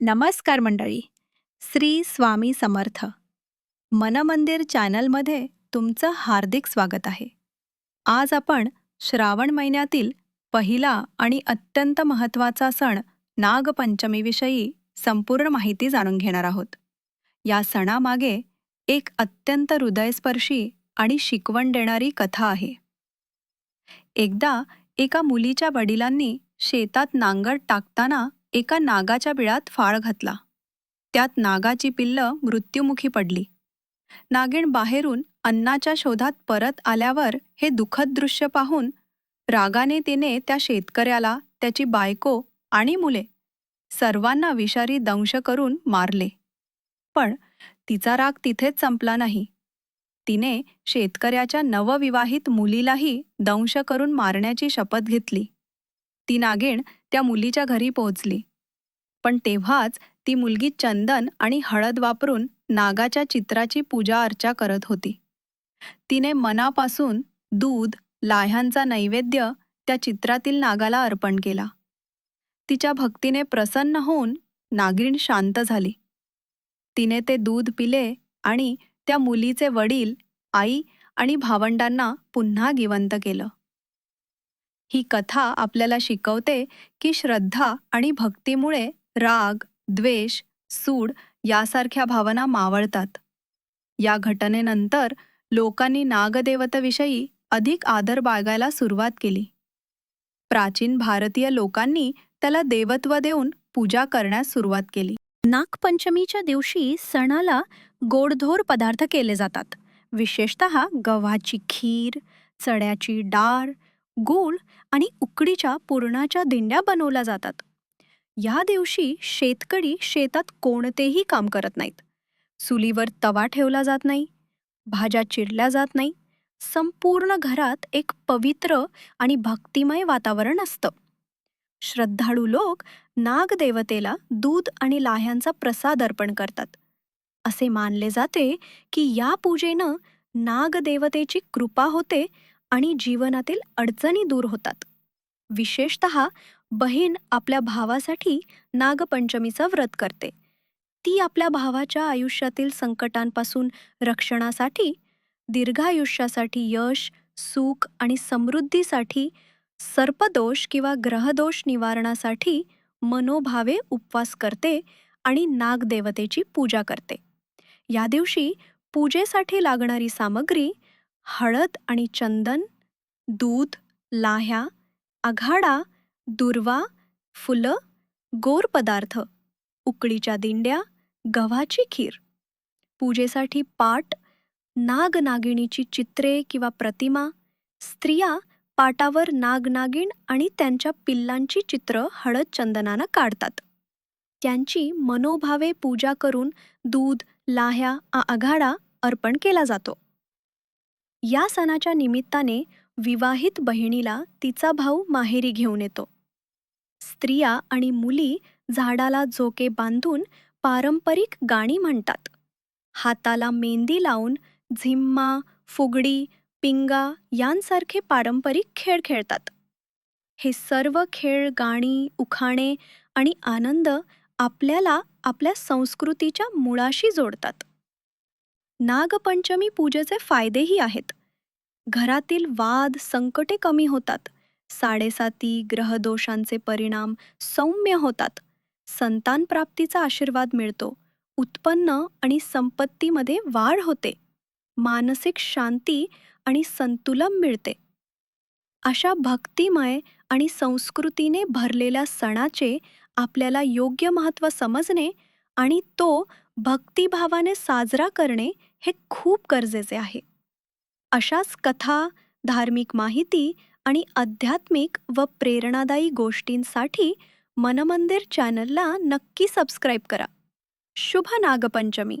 नमस्कार मंडळी. श्री स्वामी समर्थ. मनमंदिर चॅनलमध्ये तुमचं हार्दिक स्वागत आहे. आज आपण श्रावण महिन्यातील पहिला आणि अत्यंत महत्त्वाचा सण नागपंचमीविषयी संपूर्ण माहिती जाणून घेणार आहोत. या सणामागे एक अत्यंत हृदयस्पर्शी आणि शिकवण देणारी कथा आहे. एकदा एका मुलीच्या वडिलांनी शेतात नांगर टाकताना एका नागाच्या बिळात फाळ घातला. त्यात नागाची पिल्लं मृत्युमुखी पडली. नागिण बाहेरून अन्नाच्या शोधात परत आल्यावर हे दुःखद दृश्य पाहून रागाने तिने त्या शेतकऱ्याला त्याची बायको आणि मुले सर्वांना विषारी दंश करून मारले. पण तिचा राग तिथेच संपला नाही. तिने शेतकऱ्याच्या नवविवाहित मुलीलाही दंश करून मारण्याची शपथ घेतली. ती नागिण त्या मुलीच्या घरी पोहोचली. पण तेव्हाच ती मुलगी चंदन आणि हळद वापरून नागाच्या चित्राची पूजा अर्चा करत होती. तिने मनापासून दूध लाह्यांचा नैवेद्य त्या चित्रातील नागाला अर्पण केला. तिच्या भक्तीने प्रसन्न होऊन नागिण शांत झाली. तिने ते दूध पिले आणि त्या मुलीचे वडील आई आणि भावंडांना पुन्हा जिवंत केलं. ही कथा आपल्याला शिकवते की श्रद्धा आणि भक्तीमुळे राग द्वेष सूड यासारख्या भावना मावळतात. या घटनेनंतर लोकांनी नागदेवतेविषयी अधिक आदर बाळगायला सुरुवात केली. प्राचीन भारतीय लोकांनी त्याला देवत्व देऊन पूजा करण्यास सुरुवात केली. नागपंचमीच्या दिवशी सणाला गोडधोर पदार्थ केले जातात. विशेषत गव्हाची खीर चण्याची डाळ गूळ आणि उकडीच्या पुरणाच्या दिंड्या बनवल्या जातात. या दिवशी शेतकरी शेतात कोणतेही काम करत नाहीत. चुलीवर तवा ठेवला जात नाही. भाज्या चिरल्या जात नाही. संपूर्ण घरात एक पवित्र आणि भक्तिमय वातावरण असतं. श्रद्धाळू लोक नागदेवतेला दूध आणि लाह्यांचा प्रसाद अर्पण करतात. असे मानले जाते की या पूजेनं नागदेवतेची कृपा होते आणि जीवनातील अडचणी दूर होतात. विशेषत बहीण आपल्या भावासाठी नागपंचमीचं व्रत करते. ती आपल्या भावाच्या आयुष्यातील संकटांपासून रक्षणासाठी दीर्घायुष्यासाठी यश सुख आणि समृद्धीसाठी सर्पदोष किंवा ग्रहदोष निवारणासाठी मनोभावे उपवास करते आणि नागदेवतेची पूजा करते. या दिवशी पूजेसाठी लागणारी सामग्री हळद आणि चंदन दूध लाह्या आघाडा दुर्वा फुलं गोर पदार्थ उकळीच्या दिंड्या गव्हाची खीर. पूजेसाठी पाट नागनागिणीची चित्रे किंवा प्रतिमा स्त्रिया पाटावर नागनागिण आणि त्यांच्या पिल्लांची चित्र हळद चंदनानं काढतात. त्यांची मनोभावे पूजा करून दूध लाह्या आघाडा अर्पण केला जातो. या सणाच्या निमित्ताने विवाहित बहिणीला तिचा भाऊ माहेरी घेऊन येतो. स्त्रिया आणि मुली झाडाला झोके बांधून पारंपरिक गाणी म्हणतात. हाताला मेहंदी लावून झिम्मा फुगडी पिंगा यांसारखे पारंपरिक खेळ खेळतात. हे सर्व खेळ गाणी उखाणे आणि आनंद आपल्याला आपल्या संस्कृतीच्या मुळाशी जोडतात. नागपंचमी पूजेचे फायदेही आहेत. घरातील वाद संकटे कमी होतात. साडेसाती ग्रहदोषांचे परिणाम सौम्य होतात. संतान प्राप्तीचा आशीर्वाद मिळतो. उत्पन्न आणि संपत्तीमध्ये वाढ होते. मानसिक शांती आणि संतुलन मिळते. अशा भक्तिमय आणि संस्कृतीने भरलेल्या सणाचे आपल्याला योग्य महत्त्व समजणे आणि तो भक्तिभावाने साजरा करणे हे खूप गरजेचे आहे. अशाच कथा धार्मिक माहिती आणि आध्यात्मिक व प्रेरणादायी गोष्टींसाठी मनमंदिर चॅनलला नक्की सबस्क्राईब करा. शुभ नागपंचमी!